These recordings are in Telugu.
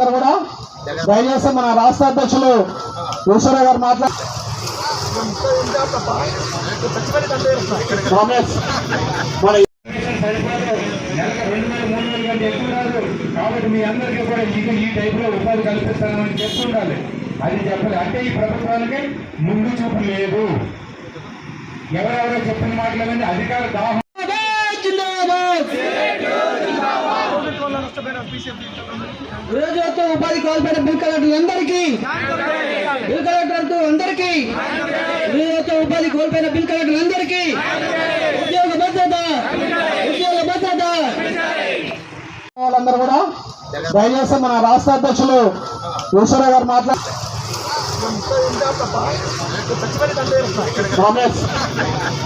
వాళ్ళందరూ కూడా దయచేసి మన రాష్ట్ర అధ్యక్షులు ఈశ్వర గారు రాదు కాబట్టి మీ అందరికీ కూడా మీకు ఈ టైపులో ఉపాధి కల్పిస్తానని చెప్తుండాలి అది చెప్పాలి. అంటే ఈ ప్రభుత్వానికి ముందు చూపు లేదు. ఎవరెవరో చెప్పిన మాటలేదండి అధికార దాహం రోజుతో ఉపాధి కోల్పోయిన బిల్ కలెక్టర్లందరికీ బిల్ కలెక్టర్ అందరికీ రోజుతో ఉపాధి కోల్పోయిన బిల్ కలెక్టర్లందరికీ ఉద్యోగ భద్రత ఉద్యోగ భద్రత. వాళ్ళందరూ కూడా దయచేసి మన రాష్ట్ర అధ్యక్షులు ఈశ్వర గారు మాట్లాడు రమేష్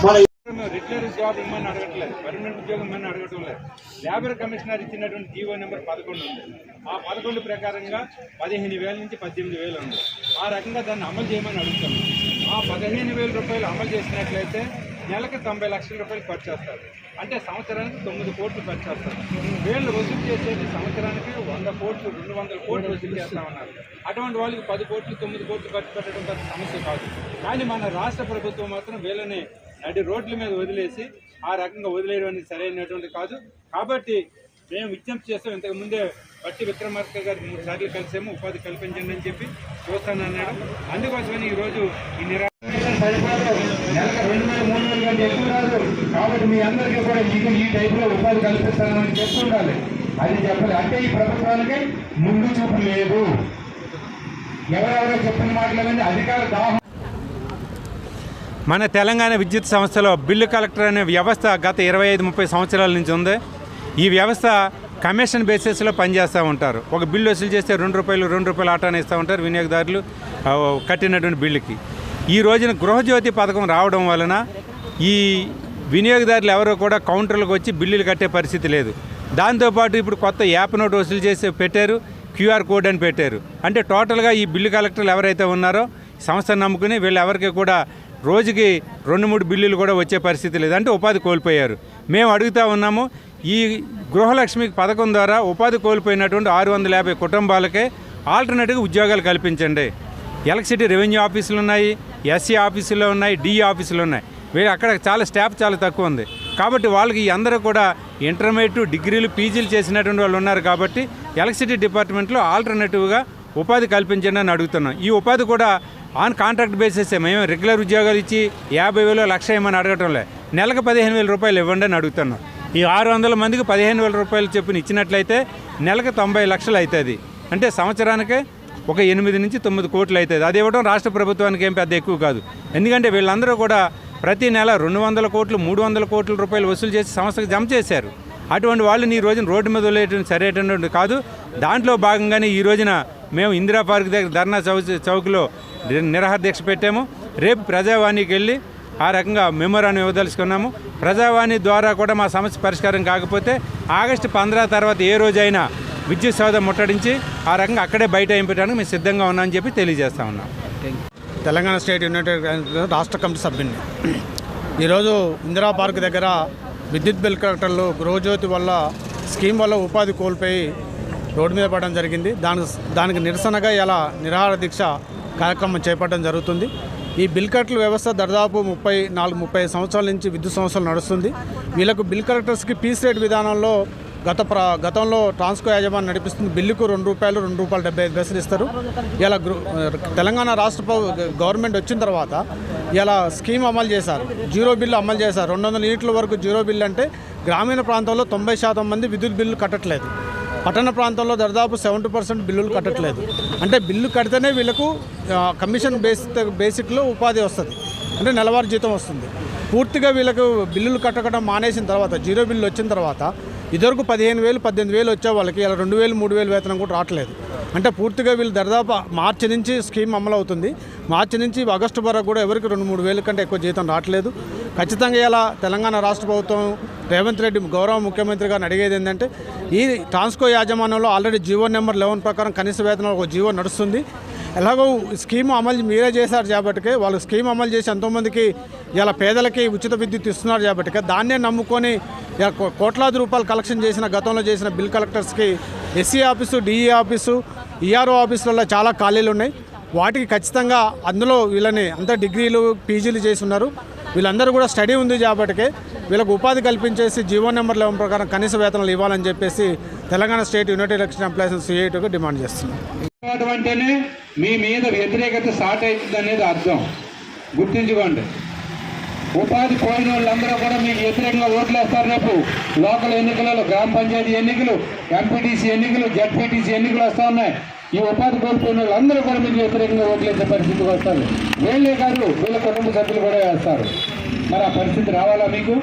మన రెగ్యులర్ జాబ్ ఇమ్మని అడగట్లేదు. పర్మనెంట్ ఉద్యోగం ఇమ్మని అడగటం లేదు. లేబర్ కమిషనర్ ఇచ్చినటువంటి జీవో నెంబర్ పదకొండు ఉంది. ఆ పదకొండు ప్రకారంగా పదిహేను వేల నుంచి పద్దెనిమిది వేలు ఉంది. ఆ రకంగా దాన్ని అమలు చేయమని అడుగుతాను. ఆ పదిహేను వేల రూపాయలు అమలు చేసినట్లయితే నెలకు తొంభై లక్షల రూపాయలు ఖర్చు చేస్తారు. అంటే సంవత్సరానికి తొమ్మిది కోట్లు ఖర్చు చేస్తారు. వీళ్ళు వసూలు చేసేది సంవత్సరానికి వంద కోట్లు రెండు వందల కోట్లు వసూలు చేస్తామన్నారు. అటువంటి వాళ్ళకి పది కోట్లు తొమ్మిది కోట్లు ఖర్చు పెట్టడం పెద్ద సమస్య కాదు. కానీ మన రాష్ట్ర ప్రభుత్వం మాత్రం వీళ్ళని అంటే రోడ్ల మీద వదిలేసి ఆ రకంగా వదిలేయడం అనేది సరైనటువంటి కాదు. కాబట్టి మేము విజ్ఞప్తి చేస్తాం ఇంతకుముందే బట్టి విక్రమార్క గారు మూడు సార్లు కలిసేమో ఉపాధి కల్పించండి అని చెప్పి చూస్తానన్నాడు అందుకోసమని ఈరోజు ఈ నిరా రెండు మూడు కాబట్టి మీ అందరికీ కూడా మీకు ఈ టైపులో ఉపాధి కల్పిస్తానని చెప్తుండాలి అది చెప్పాలి. అంటే ఈ ప్రభుత్వానికి ముందు చూపు లేదు. ఎవరెవరో చెప్పిన మాటలు అధికార దాహం మన తెలంగాణ విద్యుత్ సంస్థలో బిల్లు కలెక్టర్ అనే వ్యవస్థ గత ఇరవై ఐదు ముప్పై సంవత్సరాల నుంచి ఉంది. ఈ వ్యవస్థ కమిషన్ బేసిస్లో పనిచేస్తూ ఉంటారు. ఒక బిల్లు వసూలు చేస్తే రెండు రూపాయలు రెండు రూపాయలు ఆటాన్ని ఇస్తూ ఉంటారు వినియోగదారులు కట్టినటువంటి బిల్లుకి. ఈ రోజున గృహజ్యోతి పథకం రావడం వలన ఈ వినియోగదారులు ఎవరో కూడా కౌంటర్లకు వచ్చి బిల్లులు కట్టే పరిస్థితి లేదు. దాంతోపాటు ఇప్పుడు కొత్త యాప్ నోట్ వసూలు చేసి పెట్టారు క్యూఆర్ కోడ్ అని పెట్టారు. అంటే టోటల్గా ఈ బిల్లు కలెక్టర్లు ఎవరైతే ఉన్నారో సంస్థను నమ్ముకుని వీళ్ళు ఎవరికి కూడా రోజుకి రెండు మూడు బిల్లులు కూడా వచ్చే పరిస్థితి లేదు. అంటే ఉపాధి కోల్పోయారు. మేము అడుగుతా ఉన్నాము ఈ గృహలక్ష్మి పథకం ద్వారా ఉపాధి కోల్పోయినటువంటి ఆరు వందల యాభై కుటుంబాలకే ఆల్టర్నేటివ్గా ఉద్యోగాలు కల్పించండి. ఎలక్ట్రిసిటీ రెవెన్యూ ఆఫీసులు ఉన్నాయి ఎస్సీ ఆఫీసులు ఉన్నాయి డిఈ ఆఫీసులు ఉన్నాయి. వీళ్ళు అక్కడ చాలా స్టాఫ్ చాలా తక్కువ ఉంది. కాబట్టి వాళ్ళకి అందరూ కూడా ఇంటర్మీడియట్ డిగ్రీలు పీజీలు చేసినటువంటి వాళ్ళు ఉన్నారు కాబట్టి ఎలక్ట్రిసిటీ డిపార్ట్మెంట్లో ఆల్టర్నేటివ్గా ఉపాధి కల్పించండి అని అడుగుతున్నాం. ఈ ఉపాధి కూడా ఆన్ కాంట్రాక్ట్ బేసిస్ మేము రెగ్యులర్ ఉద్యోగాలు ఇచ్చి యాభై వేలు లక్ష ఏమని అడగటం లే. నెలకు పదిహేను వేల రూపాయలు ఇవ్వండి అని అడుగుతున్నాం. ఈ ఆరు వందల మందికి పదిహేను వేల రూపాయలు చెప్పుని ఇచ్చినట్లయితే నెలకు తొంభై లక్షలు అవుతుంది అంటే సంవత్సరానికి ఒక ఎనిమిది నుంచి తొమ్మిది కోట్లు అవుతుంది అది ఇవ్వడం రాష్ట్ర ప్రభుత్వానికి ఏం పెద్ద ఎక్కువ కాదు. ఎందుకంటే వీళ్ళందరూ కూడా ప్రతి నెల రెండు వందల కోట్లు మూడు వందల కోట్ల రూపాయలు వసూలు చేసి సంస్థకు జమ చేశారు. అటువంటి వాళ్ళని ఈ రోజున రోడ్డు మీద వదిలేయడం సరైనటువంటి కాదు. దాంట్లో భాగంగానే ఈ రోజున మేము ఇందిరా పార్క్ దగ్గర ధర్నా చౌక్ చౌక్లో నిరాహార దీక్ష పెట్టాము. రేపు ప్రజావాణికి వెళ్ళి ఆ రకంగా మెమోరాన్ని ఇవ్వదలుచుకున్నాము. ప్రజావాణి ద్వారా కూడా మా సమస్య పరిష్కారం కాకపోతే ఆగస్టు పంద్రా తర్వాత ఏ రోజైనా విద్యుత్ సౌధ ముట్టడించి ఆ రకంగా అక్కడే బయట అయిపోయడానికి మేము సిద్ధంగా ఉన్నామని చెప్పి తెలియజేస్తా ఉన్నాం. తెలంగాణ స్టేట్ యునైటెడ్ రాష్ట్ర కమిటీ సభ్యుని ఈరోజు ఇందిరా పార్క్ దగ్గర విద్యుత్ బిల్ కలెక్టర్లు గృహజ్యోతి వల్ల స్కీమ్ వల్ల ఉపాధి కోల్పోయి రోడ్డు మీద పడడం జరిగింది. దానికి దానికి నిరసనగా ఇలా నిరాహార దీక్ష కార్యక్రమం చేపట్టడం జరుగుతుంది. ఈ బిల్ కలెక్టర్ వ్యవస్థ దాదాపు ముప్పై నాలుగు ముప్పై సంవత్సరాల నుంచి విద్యుత్ సంస్థలు నడుస్తుంది. వీళ్ళకు బిల్ కలెక్టర్స్కి పీస్ రేట్ విధానంలో గత ప్ర గతంలో ట్రాన్స్కో యాజమాన్యం నడిపిస్తుంది. బిల్లుకు రెండు రూపాయలు రెండు రూపాయలు డెబ్బై ఐదు పైసలు ఇస్తారు. ఇలా తెలంగాణ రాష్ట్ర గవర్నమెంట్ వచ్చిన తర్వాత ఇలా స్కీమ్ అమలు చేశారు. జీరో బిల్లు అమలు చేశారు. రెండు వందల యూనిట్ల వరకు జీరో బిల్లు అంటే గ్రామీణ ప్రాంతంలో తొంభై శాతం మంది విద్యుత్ బిల్లు కట్టట్లేదు. పట్టణ ప్రాంతంలో దాదాపు సెవెంటీ పర్సెంట్ బిల్లులు కట్టట్లేదు. అంటే బిల్లు కడితేనే వీళ్ళకు కమిషన్ బేస్ బేసిక్లో ఉపాధి వస్తుంది. అంటే నెలవారీ జీతం వస్తుంది. పూర్తిగా వీళ్ళకు బిల్లులు కట్టడం మానేసిన తర్వాత జీరో బిల్లు వచ్చిన తర్వాత ఇదివరకు పదిహేను వేలు పద్దెనిమిది వేలు వచ్చే వాళ్ళకి ఇలా రెండు వేలు మూడు వేలు వేతనం కూడా రావట్లేదు. అంటే పూర్తిగా వీళ్ళు దాదాపు మార్చి నుంచి స్కీమ్ అమలు అవుతుంది. మార్చి నుంచి ఆగస్టు వరకు కూడా ఎవరికి రెండు మూడు వేల కంటే ఎక్కువ జీతం రావట్లేదు. ఖచ్చితంగా ఇలా తెలంగాణ రాష్ట్ర ప్రభుత్వం రేవంత్ రెడ్డి గౌరవ ముఖ్యమంత్రి గారిని అడిగేది ఏంటంటే ఈ ట్రాన్స్కో యాజమాన్యంలో ఆల్రెడీ జీవో నెంబర్ లెవెన్ ప్రకారం కనీస వేతనం ఒక జీవో నడుస్తుంది. ఎలాగో స్కీమ్ అమలు మీరే చేశారు కాబట్టికే వాళ్ళు స్కీమ్ అమలు చేసి ఎంతోమందికి ఇలా పేదలకి ఉచిత విద్యుత్ ఇస్తున్నారు కాబట్టికే దాన్నే నమ్ముకొని కోట్లాది రూపాయలు కలెక్షన్ చేసిన గతంలో చేసిన bill కలెక్టర్స్కి SC office DE office ERO ఆఫీసులలో చాలా ఖాళీలు ఉన్నాయి. వాటికి ఖచ్చితంగా అందులో వీళ్ళని అంతా డిగ్రీలు పీజీలు చేసి ఉన్నారు వీళ్ళందరూ కూడా స్టడీ ఉంది కాబట్టికే వీళ్ళకు ఉపాధి కల్పించేసి జీవో నెంబర్ లెవెన్ ప్రకారం కనీస వేతనాలు ఇవ్వాలని చెప్పేసి Telangana state united election employees సిఐటిగా demand చేస్తున్నాం మీ మీద వ్యతిరేకత స్టార్ట్ అవుతుంది అనేది అర్థం. గుర్తుంచుకోండి. ఉపాధి పోయిన వాళ్ళందరూ కూడా మీకు వ్యతిరేకంగా ఓట్లు వేస్తారు రేపు. లోకల్ ఎన్నికలలో గ్రామ పంచాయతీ ఎన్నికలు ఎంపీటీసీ ఎన్నికలు జడ్పీటీసీ ఎన్నికలు వస్తూ ఉన్నాయి. ఈ ఉపాధి కోల్పోయిన వాళ్ళందరూ కూడా మీకు వ్యతిరేకంగా ఓట్లు వేసే పరిస్థితికి వస్తారు. వీళ్ళే కాదు వీళ్ళ కుటుంబ సభ్యులు కూడా వేస్తారు. మరి ఆ పరిస్థితి రావాలా మీకు?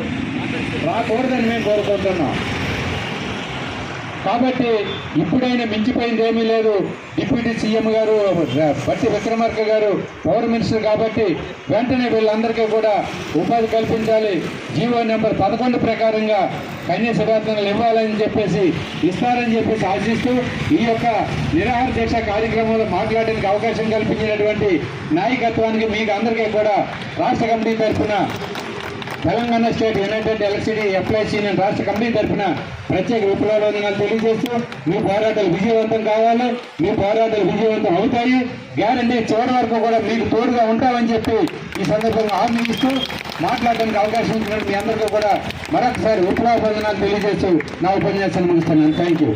రాకూడదని మేము కోరుకుంటున్నాం. కాబట్టి ఇప్పుడైనా మించిపోయింది ఏమీ లేదు. డిప్యూటీ సీఎం గారు బట్టి విక్రమార్క గారు పవర్ మినిస్టర్ కాబట్టి వెంటనే వీళ్ళందరికీ కూడా ఉపాధి కల్పించాలి. జీవో నెంబర్ పదకొండు ప్రకారంగా కన్యా వేతనాలు ఇవ్వాలని చెప్పేసి ఇస్తారని చెప్పేసి ఆశిస్తూ ఈ యొక్క నిరాహార దీక్ష కార్యక్రమంలో మాట్లాడడానికి అవకాశం కల్పించినటువంటి నాయకత్వానికి మీకు అందరికీ కూడా రాష్ట్ర కమిటీ తరఫున Telangana state united electricity employees union రాష్ట్ర కమిటీ తరఫున ప్రత్యేక విప్లవాలను తెలియజేస్తూ మీ పోరాటాలు విజయవంతం కావాలి మీ పోరాటాలు విజయవంతం అవుతాయి. గ్యారంటీ చివరి వరకు కూడా మీకు తోడుగా ఉంటామని చెప్పి ఈ సందర్భంగా హామీ ఇస్తూ మాట్లాడడానికి అవకాశం ఇచ్చినట్టు మీ అందరికీ కూడా మరొకసారి విప్లవ బంధనాలు తెలియజేస్తూ నా ఉపన్యాసాన్ని ముగిస్తున్నాను. Thank you